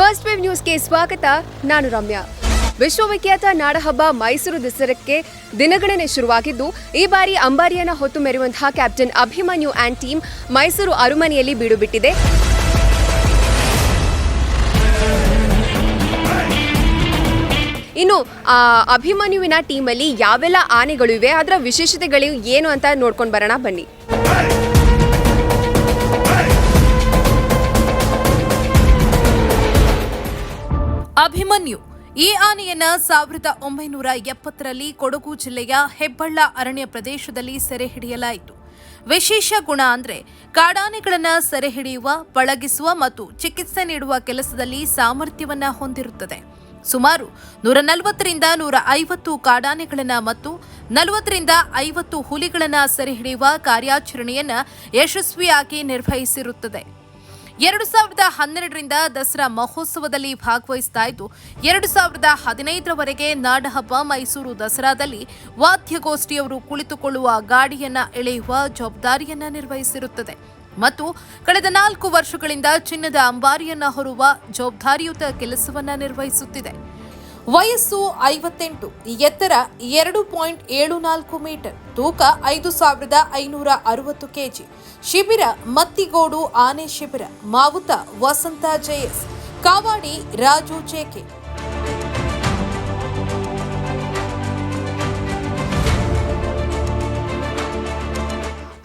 First wave ನ್ಯೂಸ್ಗೆ ಸ್ವಾಗತ. ನಾನು ರಮ್ಯಾ. ವಿಶ್ವವಿಖ್ಯಾತ ನಾಡಹಬ್ಬ ಮೈಸೂರು ದಸರಕ್ಕೆ ದಿನಗಣನೆ ಶುರುವಾಗಿದ್ದು, ಈ ಬಾರಿ ಅಂಬಾರಿಯನ ಹೊತ್ತು ಮೆರೆಯುವಂತಹ captain Abhimanyu and team Mysuru ಅರಮನೆಯಲ್ಲಿ ಬೀಡು ಬಿಟ್ಟಿದೆ ಇನ್ನು ಅಭಿಮನ್ಯುವಿನ ಟೀಮಲ್ಲಿ ಯಾವೆಲ್ಲ ಆನೆಗಳು ಇವೆ, ಅದರ ವಿಶೇಷತೆಗಳು ಏನು ಅಂತ ನೋಡ್ಕೊಂಡು ಬರೋಣ ಬನ್ನಿ. ಅಭಿಮನ್ಯು. ಈ ಆನೆಯನ್ನ ಸಾವಿರದ ಒಂಬೈನೂರ ಎಪ್ಪತ್ತರಲ್ಲಿ ಕೊಡಗು ಜಿಲ್ಲೆಯ ಹೆಬ್ಬಳ್ಳ ಅರಣ್ಯ ಪ್ರದೇಶದಲ್ಲಿ ಸೆರೆ ಹಿಡಿಯಲಾಯಿತು. ವಿಶೇಷ ಗುಣ ಅಂದ್ರೆ ಕಾಡಾನೆಗಳನ್ನ ಸೆರೆ ಹಿಡಿಯುವ, ಪಳಗಿಸುವ ಮತ್ತು ಚಿಕಿತ್ಸೆ ನೀಡುವ ಕೆಲಸದಲ್ಲಿ ಸಾಮರ್ಥ್ಯವನ್ನ ಹೊಂದಿರುತ್ತದೆ. ಸುಮಾರು ನೂರ ನಲವತ್ತರಿಂದ ನೂರ ಐವತ್ತು ಕಾಡಾನೆಗಳನ್ನ ಮತ್ತು ನಲವತ್ತರಿಂದ ಐವತ್ತು ಹುಲಿಗಳನ್ನ ಸೆರೆ ಹಿಡಿಯುವ ಕಾರ್ಯಾಚರಣೆಯನ್ನ ಯಶಸ್ವಿಯಾಗಿ ನಿರ್ವಹಿಸಿರುತ್ತದೆ. ಎರಡು ಸಾವಿರದ ಹನ್ನೆರಡರಿಂದ ದಸರಾ ಮಹೋತ್ಸವದಲ್ಲಿ ಭಾಗವಹಿಸ್ತಾ ಇದ್ದು, ಎರಡು ಸಾವಿರದ ಹದಿನೈದರವರೆಗೆ ನಾಡಹಬ್ಬ ಮೈಸೂರು ದಸರಾದಲ್ಲಿ ವಾದ್ಯಗೋಷ್ಠಿಯವರು ಕುಳಿತುಕೊಳ್ಳುವ ಗಾಡಿಯನ್ನ ಎಳೆಯುವ ಜವಾಬ್ದಾರಿಯನ್ನ ನಿರ್ವಹಿಸಿರುತ್ತದೆ. ಮತ್ತು ಕಳೆದ ನಾಲ್ಕು ವರ್ಷಗಳಿಂದ ಚಿನ್ನದ ಅಂಬಾರಿಯನ್ನ ಹೊರುವ ಜವಾಬ್ದಾರಿಯುತ ಕೆಲಸವನ್ನ ನಿರ್ವಹಿಸುತ್ತಿದೆ. ವಯಸ್ಸು ಐವತ್ತೆಂಟು ಎತ್ತರ ಎರಡು ಪಾಯಿಂಟ್ ಏಳು ನಾಲ್ಕು ಮೀಟರ್, ತೂಕ ಐದು ಸಾವಿರದ ಐನೂರ ಅರವತ್ತು ಕೆಜಿ. ಶಿಬಿರ ಮತ್ತಿಗೋಡು ಆನೆ ಶಿಬಿರ, ಮಾವುತ ವಸಂತ ಜಯಸ್, ಕಾವಾಡಿ ರಾಜು ಚೇಕೆ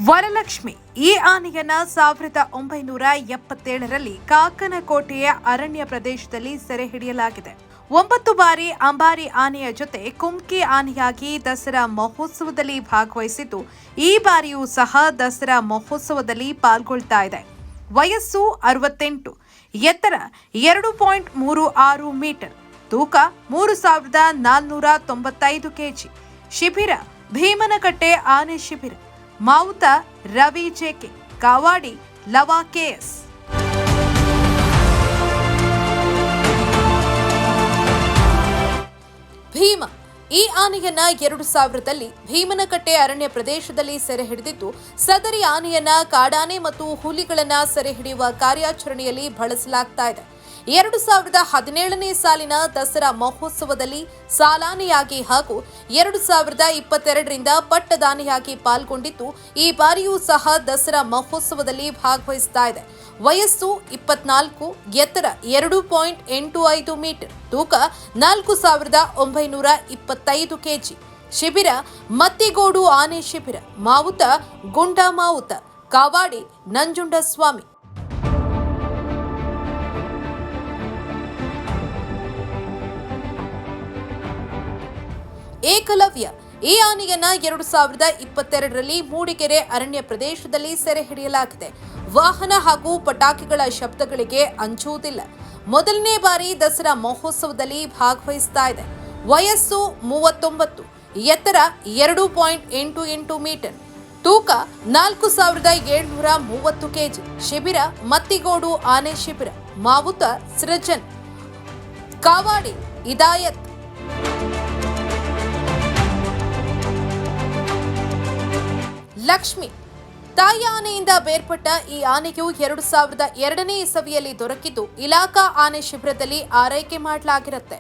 ವರಲಕ್ಷ್ಮಿ, ಈ ಆನೆಯನ್ನ ಸಾವಿರದ ಒಂಬೈನೂರ ಎಪ್ಪತ್ತೇಳರಲ್ಲಿ ಕಾಕನಕೋಟೆಯ ಅರಣ್ಯ ಪ್ರದೇಶದಲ್ಲಿ ಸೆರೆ ಹಿಡಿಯಲಾಗಿದೆ. ಒಂಬತ್ತು ಬಾರಿ ಅಂಬಾರಿ ಆನೆಯ ಜೊತೆ ಕುಮ್ಕಿ ಆನೆಯಾಗಿ ದಸರಾ ಮಹೋತ್ಸವದಲ್ಲಿ ಭಾಗವಹಿಸಿದ್ದು, ಈ ಬಾರಿಯೂ ಸಹ ದಸರಾ ಮಹೋತ್ಸವದಲ್ಲಿ ಪಾಲ್ಗೊಳ್ತಾ ಇದೆ. ವಯಸ್ಸು ಅರವತ್ತೆಂಟು, ಎತ್ತರ ಎರಡು ಪಾಯಿಂಟ್ ಮೂರು ಆರು ಮೀಟರ್, ತೂಕ ಮೂರು ಸಾವಿರದ ನಾಲ್ನೂರ ತೊಂಬತ್ತೈದು ಕೆಜಿ, ಶಿಬಿರ ಭೀಮನಕಟ್ಟೆ ಆನೆ ಶಿಬಿರ, ಮಾವುತ ರವಿ ಜೆಕೆ ಕಾವಾಡಿ ಲವಾ ಈ ಆನೆಯನ್ನ ಎರಡು ಸಾವಿರದಲ್ಲಿ ಭೀಮನಕಟ್ಟೆ ಅರಣ್ಯ ಪ್ರದೇಶದಲ್ಲಿ ಸೆರೆ ಹಿಡಿದಿದ್ದು, ಸದರಿ ಆನೆಯನ್ನ ಕಾಡಾನೆ ಮತ್ತು ಹುಲಿಗಳನ್ನ ಸೆರೆ ಹಿಡಿಯುವ ಕಾರ್ಯಾಚರಣೆಯಲ್ಲಿ ಬಳಸಲಾಗ್ತಾ ಇದೆ. ಎರಡು ಸಾವಿರದ ಹದಿನೇಳನೇ ಸಾಲಿನ ದಸರಾ ಮಹೋತ್ಸವದಲ್ಲಿ ಸಾಲಾನೆಯಾಗಿ ಹಾಗೂ ಎರಡು ಸಾವಿರದ ಇಪ್ಪತ್ತೆರಡರಿಂದ ಪಟ್ಟದಾನಿಯಾಗಿ ಪಾಲ್ಗೊಂಡಿದ್ದು, ಈ ಬಾರಿಯೂ ಸಹ ದಸರಾ ಮಹೋತ್ಸವದಲ್ಲಿ ಭಾಗವಹಿಸ್ತಾ ಇದೆ. ವಯಸ್ಸು ಇಪ್ಪತ್ನಾಲ್ಕು, ಎತ್ತರ ಎರಡು ಪಾಯಿಂಟ್ ಎಂಟು ಐದು ಮೀಟರ್, ತೂಕ ನಾಲ್ಕು ಸಾವಿರದ ಒಂಬೈನೂರ ಇಪ್ಪತ್ತೈದು ಕೆಜಿ. ಶಿಬಿರ ಮತ್ತಿಗೋಡು ಆನೆ ಶಿಬಿರ, ಮಾವುತ, ಗುಂಡ ಮಾವುತ, ಕಾವಾಡಿ, ನಂಜುಂಡಸ್ವಾಮಿ ಏಕಲವ್ಯ. ಈ ಆನೆಯನ್ನ ಎರಡು ಸಾವಿರದ ಇಪ್ಪತ್ತೆರಡರಲ್ಲಿ ಮೂಡಿಗೆರೆ ಅರಣ್ಯ ಪ್ರದೇಶದಲ್ಲಿ ಸೆರೆ ಹಿಡಿಯಲಾಗಿದೆ. ವಾಹನ ಹಾಗೂ ಪಟಾಕಿಗಳ ಶಬ್ದಗಳಿಗೆ ಅಂಜುವುದಿಲ್ಲ ಮೊದಲನೇ ಬಾರಿ ದಸರಾ ಮಹೋತ್ಸವದಲ್ಲಿ ಭಾಗವಹಿಸ್ತಾ ಇದೆ. ವಯಸ್ಸು ಮೂವತ್ತೊಂಬತ್ತು, ಎತ್ತರ ಎರಡು ಪಾಯಿಂಟ್ ಎಂಟು ಎಂಟು ಮೀಟರ್. ತೂಕ ನಾಲ್ಕು ಸಾವಿರದ ಏಳ್ನೂರ ಮೂವತ್ತು ಕೆಜಿ. ಶಿಬಿರ ಮತ್ತಿಗೋಡು ಆನೆ ಶಿಬಿರ. ಮಾವುತ ಸೃಜನ್. ಕಾವಾಡಿ ಇದಾಯತ್ ಲಕ್ಷ್ಮಿ. ತಾಯಿ ಆನೆಯಿಂದ ಬೇರ್ಪಟ್ಟ ಈ ಆನೆಯು ಎರಡು ಸಾವಿರದ ಎರಡನೇ ಇಸವಿಯಲ್ಲಿ ದೊರಕಿದ್ದು ಇಲಾಖಾ ಆನೆ ಶಿಬಿರದಲ್ಲಿ ಆರೈಕೆ ಮಾಡಲಾಗಿರುತ್ತೆ.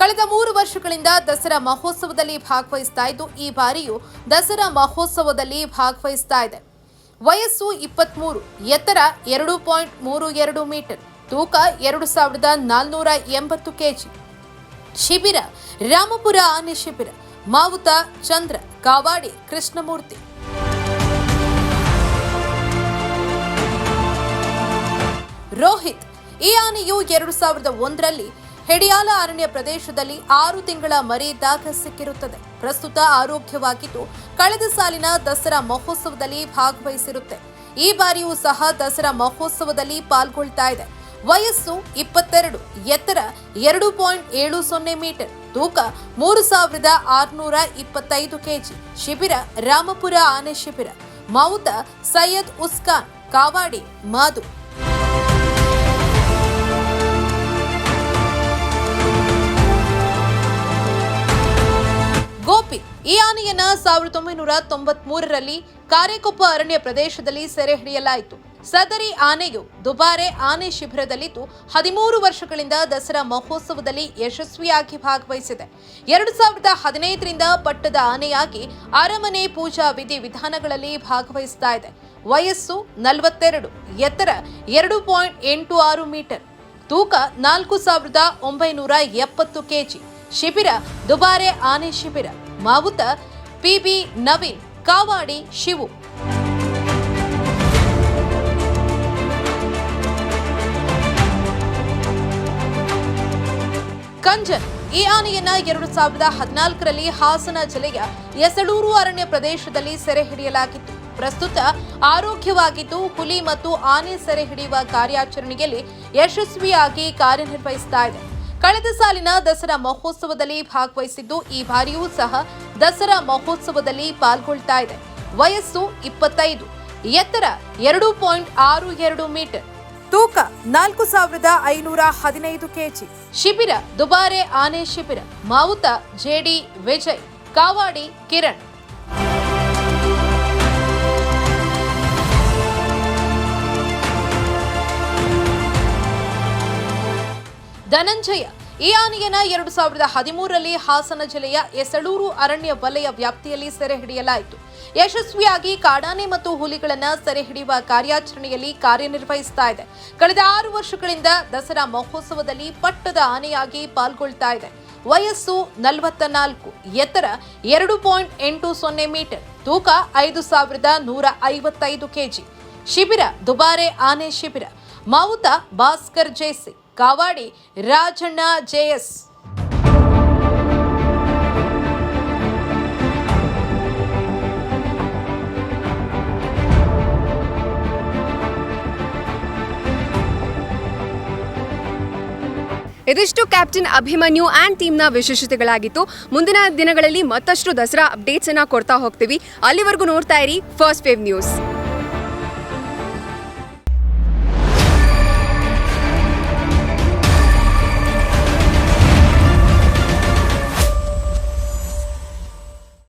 ಕಳೆದ ಮೂರು ವರ್ಷಗಳಿಂದ ದಸರಾ ಮಹೋತ್ಸವದಲ್ಲಿ ಭಾಗವಹಿಸ್ತಾ ಇದ್ದು, ಈ ಬಾರಿಯೂ ದಸರಾ ಮಹೋತ್ಸವದಲ್ಲಿ ಭಾಗವಹಿಸ್ತಾ ಇದೆ. ವಯಸ್ಸು ಇಪ್ಪತ್ಮೂರು, ಎತ್ತರ ಎರಡು ಪಾಯಿಂಟ್ ಮೂರು ಎರಡು ಮೀಟರ್, ತೂಕ ಎರಡು ಸಾವಿರದ ನಾಲ್ನೂರ ಎಂಬತ್ತು ಕೆಜಿ. ಶಿಬಿರ ರಾಮಪುರ ಆನೆ ಶಿಬಿರ, ಮಾವುತ, ಚಂದ್ರ, ಕಾವಾಡಿ, ಕೃಷ್ಣಮೂರ್ತಿ. ರೋಹಿತ್. ಈ ಆನೆಯು ಎರಡು ಸಾವಿರದ ಒಂದರಲ್ಲಿ ಹೆಡಿಯಾಲ ಅರಣ್ಯ ಪ್ರದೇಶದಲ್ಲಿ ಆರು ತಿಂಗಳ ಮರಿ ಇದ್ದಾಗ ಸಿಕ್ಕಿರುತ್ತದೆ. ಪ್ರಸ್ತುತ ಆರೋಗ್ಯವಾಗಿದ್ದು, ಕಳೆದ ಸಾಲಿನ ದಸರಾ ಮಹೋತ್ಸವದಲ್ಲಿ ಭಾಗವಹಿಸಿರುತ್ತೆ. ಈ ಬಾರಿಯೂ ಸಹ ದಸರಾ ಮಹೋತ್ಸವದಲ್ಲಿ ಪಾಲ್ಗೊಳ್ತಾ ಇದೆ. ವಯಸ್ಸು ಇಪ್ಪತ್ತೆರಡು, ಎತ್ತರ ಎರಡು ಪಾಯಿಂಟ್ ಏಳು ಸೊನ್ನೆ ಮೀಟರ್, ತೂಕ ಮೂರು ಸಾವಿರದ ಆರುನೂರ ಇಪ್ಪತ್ತೈದು ಕೆಜಿ, ಶಿಬಿರ ರಾಮಪುರ ಆನೆ ಶಿಬಿರ ಮೌತ ಸೈಯದ್ ಉಸ್ಕಾನ್, ಕಾವಾಡಿ, ಮಾದು ಗೋಪಿ ಈ ಆನೆಯನ್ನ ಸಾವಿರದ ಒಂಬೈನೂರ ತೊಂಬತ್ ಮೂರರಲ್ಲಿ ಕಾರೆಕೊಪ್ಪ ಅರಣ್ಯ ಪ್ರದೇಶದಲ್ಲಿ ಸೆರೆ ಹಿಡಿಯಲಾಯಿತು. ಸದರಿ ಆನೆಯು ದುಬಾರೆ ಆನೆ ಶಿಬಿರದಲ್ಲಿದ್ದು, ಹದಿಮೂರು ವರ್ಷಗಳಿಂದ ದಸರಾ ಮಹೋತ್ಸವದಲ್ಲಿ ಯಶಸ್ವಿಯಾಗಿ ಭಾಗವಹಿಸಿದೆ. ಎರಡು ಸಾವಿರದ ಹದಿನೈದರಿಂದ ಪಟ್ಟದ ಆನೆಯಾಗಿ ಅರಮನೆ ಪೂಜಾ ವಿಧಿ ವಿಧಾನಗಳಲ್ಲಿ ಭಾಗವಹಿಸ್ತಾ ಇದೆ. ವಯಸ್ಸು ನಲವತ್ತೆರಡು, ಎತ್ತರ ಎರಡು ಪಾಯಿಂಟ್ ಎಂಟು ಆರು ಮೀಟರ್, ತೂಕ ನಾಲ್ಕು ಸಾವಿರದ ಒಂಬೈನೂರ ಎಪ್ಪತ್ತು ಕೆಜಿ. ಶಿಬಿರ ದುಬಾರೆ ಆನೆ ಶಿಬಿರ. ಮಾವುತ, ಪಿಬಿ, ನವೀನ್, ಕಾವಾಡಿ, ಶಿವು. ಕಂಜನ್, ಈ ಆನೆಯನ್ನ ಎರಡು ಸಾವಿರದ ಹದಿನಾಲ್ಕರಲ್ಲಿ ಹಾಸನ ಜಿಲ್ಲೆಯ ಎಸಳೂರು ಅರಣ್ಯ ಪ್ರದೇಶದಲ್ಲಿ ಸೆರೆ ಹಿಡಿಯಲಾಗಿತ್ತು. ಪ್ರಸ್ತುತ ಆರೋಗ್ಯವಾಗಿದ್ದು, ಹುಲಿ ಮತ್ತು ಆನೆ ಸೆರೆ ಹಿಡಿಯುವ ಕಾರ್ಯಾಚರಣೆಯಲ್ಲಿ ಯಶಸ್ವಿಯಾಗಿ ಕಾರ್ಯನಿರ್ವಹಿಸ್ತಾ ಇದೆ. ಕಳೆದ ಸಾಲಿನ ದಸರಾ ಮಹೋತ್ಸವದಲ್ಲಿ ಭಾಗವಹಿಸಿದ್ದು ಈ ಬಾರಿಯೂ ಸಹ ದಸರಾ ಮಹೋತ್ಸವದಲ್ಲಿ ಪಾಲ್ಗೊಳ್ತಾ ಇದೆ. ವಯಸ್ಸು ಇಪ್ಪತ್ತೈದು. ಎತ್ತರ ಎರಡು ಪಾಯಿಂಟ್ ಆರು ಎರಡು ಮೀಟರ್. ತೂಕ ನಾಲ್ಕು ಸಾವಿರದ ಐನೂರ ಹದಿನೈದು ಕೆಜಿ. ಶಿಬಿರ ದುಬಾರೆ ಆನೆ ಶಿಬಿರ. ಮಾವುತ ಜೆಡಿ ವಿಜಯ್. ಕಾವಾಡಿ ಕಿರಣ್. ಧನಂಜಯ. ಈ ಆನೆಯನ್ನ ಎರಡು ಸಾವಿರದ ಹದಿಮೂರರಲ್ಲಿ ಹಾಸನ ಜಿಲ್ಲೆಯ ಎಸಳೂರು ಅರಣ್ಯ ವಲಯ ವ್ಯಾಪ್ತಿಯಲ್ಲಿ ಸೆರೆ ಹಿಡಿಯಲಾಯಿತು. ಯಶಸ್ವಿಯಾಗಿ ಕಾಡಾನೆ ಮತ್ತು ಹುಲಿಗಳನ್ನು ಸೆರೆ ಹಿಡಿಯುವ ಕಾರ್ಯಾಚರಣೆಯಲ್ಲಿ ಕಾರ್ಯನಿರ್ವಹಿಸ್ತಾ ಇದೆ. ಕಳೆದ ಆರು ವರ್ಷಗಳಿಂದ ದಸರಾ ಮಹೋತ್ಸವದಲ್ಲಿ ಪಟ್ಟದ ಆನೆಯಾಗಿ ಪಾಲ್ಗೊಳ್ತಾ ಇದೆ. ವಯಸ್ಸು ನಲವತ್ತ ನಾಲ್ಕು ಎತ್ತರ ಎರಡು ಪಾಯಿಂಟ್ ಎಂಟು ಸೊನ್ನೆ ಮೀಟರ್, ತೂಕ ಐದು ಸಾವಿರದ ನೂರ ಐವತ್ತೈದು ಕೆಜಿ. ಶಿಬಿರ, ದುಬಾರೆ ಆನೆ ಶಿಬಿರ, ಮಾವುತ ಭಾಸ್ಕರ್ ಜೇಸಿ ಕಾವಾಡಿ ರಾಜಣ್ಣ ಜೆಎಸ್. ಇದಿಷ್ಟು ಕ್ಯಾಪ್ಟನ್ ಅಭಿಮನ್ಯು ಆ್ಯಂಡ್ ಟೀಮ್ನ ವಿಶೇಷತೆಗಳಾಗಿತ್ತು. ಮುಂದಿನ ದಿನಗಳಲ್ಲಿ ಮತ್ತಷ್ಟು ದಸರಾ ಅಪ್ಡೇಟ್ಸನ್ನು ಕೊಡ್ತಾ ಹೋಗ್ತೀವಿ. ಅಲ್ಲಿವರೆಗೂ ನೋಡ್ತಾ ಇರಿ ಫಸ್ಟ್ ವೇವ್ ನ್ಯೂಸ್.